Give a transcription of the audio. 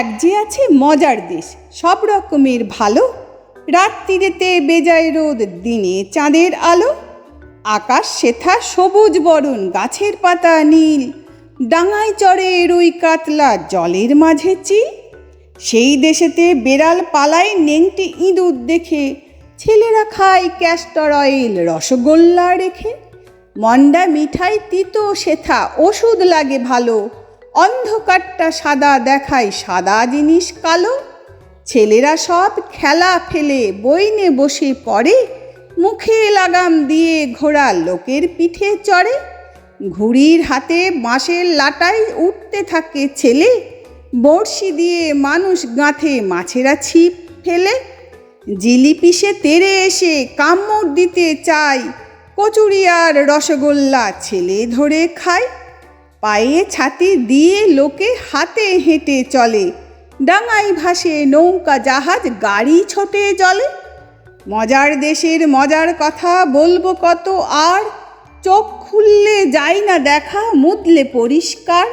এক যে আছে মজার দেশ, সব রকমের ভালো। রাত্রিরেতে বেজায় রোদ, দিনে চাঁদের আলো। আকাশ সেথা সবুজ বরণ, গাছের পাতা নীল। ডাঙায় চড়ে রুই কাতলা, জলের মাঝে চিল। সেই দেশেতে বেড়াল পালায় নেংটি ইঁদুর দেখে। ছেলেরা খায় ক্যাস্টর অয়েল রসগোল্লা রেখে। মন্ডা মিঠাই, তিতো সেথা ওষুধ লাগে ভালো। অন্ধকারটা সাদা দেখায় সাদা জিনিস কালো। ছেলেরা সব খেলা ফেলে, বইনে বসে পড়ে। মুখে লাগাম দিয়ে ঘোড়া লোকের পিঠে চড়ে। ঘুড়ির হাতে বাঁশের লাটাই উঠতে থাকে ছেলে। বড়শি দিয়ে মানুষ গাঁথে মাছেরা ছিপ ফেলে। জিলিপিসে তেরে এসে কামড় দিতে চাই কচুরি আর রসগোল্লা ছেলে ধরে খায়। পায়ে ছাতি দিয়ে লোকে হাতে হেঁটে চলে। ডাঙাই ভাসে নৌকা জাহাজ, গাড়ি ছোটে জলে। মজার দেশের মজার কথা বলব কত আর? চোখ খুললে যাই না দেখা, মুদলে পরিষ্কার।